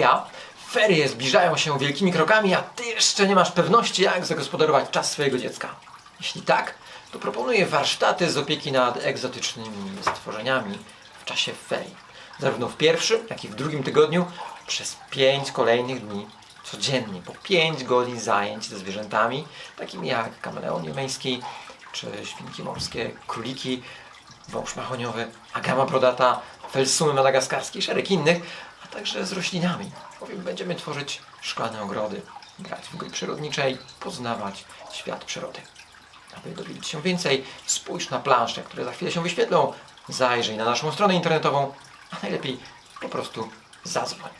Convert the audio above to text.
Feria. Ferie zbliżają się wielkimi krokami, a Ty jeszcze nie masz pewności, jak zagospodarować czas swojego dziecka. Jeśli tak, to proponuję warsztaty z opieki nad egzotycznymi stworzeniami w czasie ferii. Zarówno w pierwszym, jak i w drugim tygodniu przez pięć kolejnych dni codziennie, po pięć godzin zajęć ze zwierzętami, takimi jak kameleon jemeński, czy świnki morskie, króliki, wąż mahoniowy, agama brodata, felsumy madagaskarskie i szereg innych, także z roślinami, bowiem będziemy tworzyć szklane ogrody, grać w gry przyrodniczej, poznawać świat przyrody. Aby dowiedzieć się więcej, spójrz na plansze, które za chwilę się wyświetlą, zajrzyj na naszą stronę internetową, a najlepiej po prostu zadzwoń.